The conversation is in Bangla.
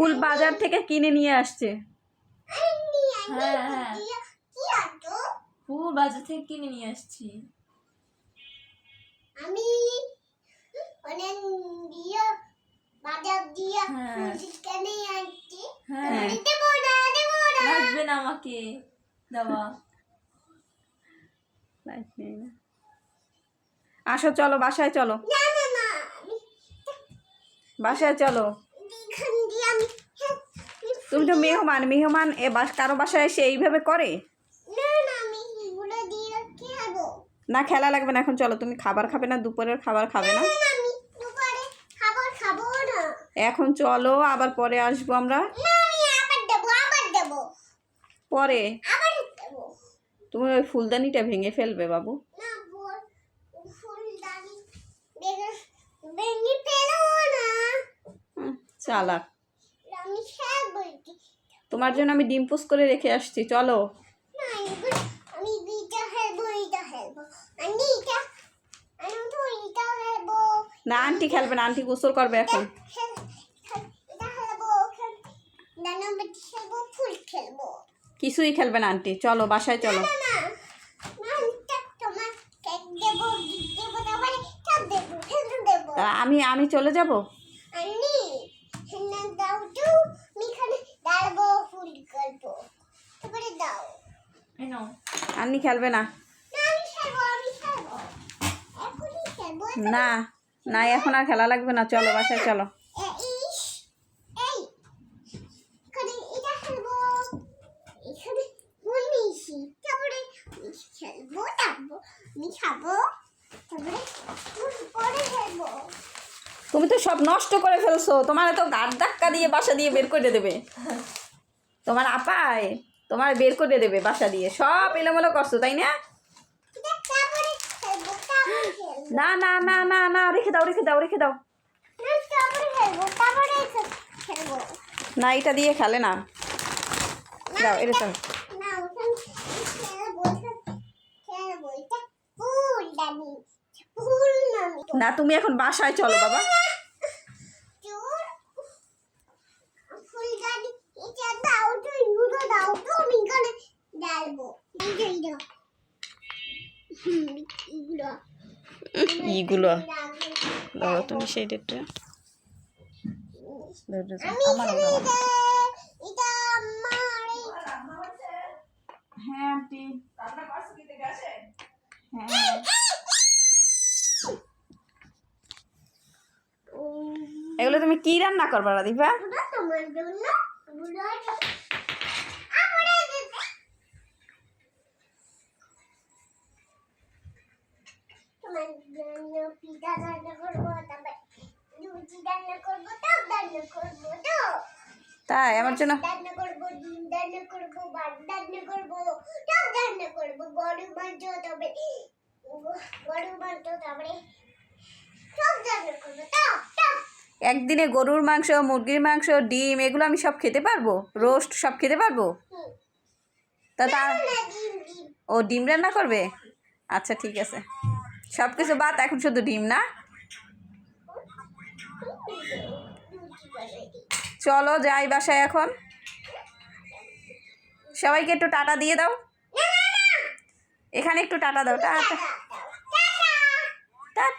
ফুল বাজার থেকে কিনে নিয়ে আসছে। হ্যাঁ হ্যাঁ ফুল বাজার থেকে কিনে নিয়ে আসছি। আমি অনেক দিয়ে বাজার দিয়ে হ্যাঁ। চিকেনে আনছি। হ্যাঁ। দেবো না দেবো না। লাগবে না আমাকে। দেওয়া। আসো চলো বাসায় চলো। না না না বাসায় চলো। তুমি তো মেহমান মেহমান এ বাস কারও বাসায় এসে এইভাবে করে? না খেলা লাগবে না এখন চলো তুমি খাবার খাবে না দুপুরের খাবার খাবে না? এখন চলো আবার পরে আসব আমরা। পরে? তুমি ওই ফুলদানিটা ভেঙে ফেলবে বাবু। চালাক। তোমার জন্য আমি ডিম পুষ করে রেখে আসছি চলো। না আন্টি খেলবে না আন্টি গোসল করবে এখন। ফুল খেলব। কিছুই খেলবে না আন্টি চলো বাসায় চলো। আমি আমি চলে যাব আন্নি হেনা দাও তো আমি এখানে দাঁড়াবো ফুল করব তারপরে দাও এই নাও আন্নি খেলবে না। না আমি খেলব আমি খেলব। না না এখন আর খেলা লাগবে না। চলো বাসায় চলো। তুমি তো সব নষ্ট করে ফেলছো। তোমার তো গাড় ধাক্কা দিয়ে বাসা দিয়ে বের করে দেবে। তোমার আপায়। তোমার বের করে দেবে বাসা দিয়ে। সব এলোমেলো করছ তাই না? না না না না না রেখে দাও রেখে দাও রেখে দাও। না এটা দিয়ে খেলে না। দাও এটা দাও না তুমি এখন বাসায় চলো বাবা চোর ফুল দানি এটা দাও তো এগুলো দাও তো আমি এখানে ডালবো ইগুলো দাও তুমি সেই ডেটটা আমার হ্যাঁ আন্টি। হ্যাঁ। এগুলো তুমি কি রান্না করবা রাধিপা করব আমার জন্য একদিনে গরুর মাংস মুরগির মাংস ডিম এগুলো আমি সব খেতে পারব রোস্ট সব খেতে পারব তা ও ডিম রান্না করবে আচ্ছা ঠিক আছে সব কিছু বাদ এখন শুধু ডিম না চলো যাই বাসায় এখন। সবাইকে একটু টাটা দিয়ে দাও। এখানে একটু টাটা দাও। টাটা। টাটা।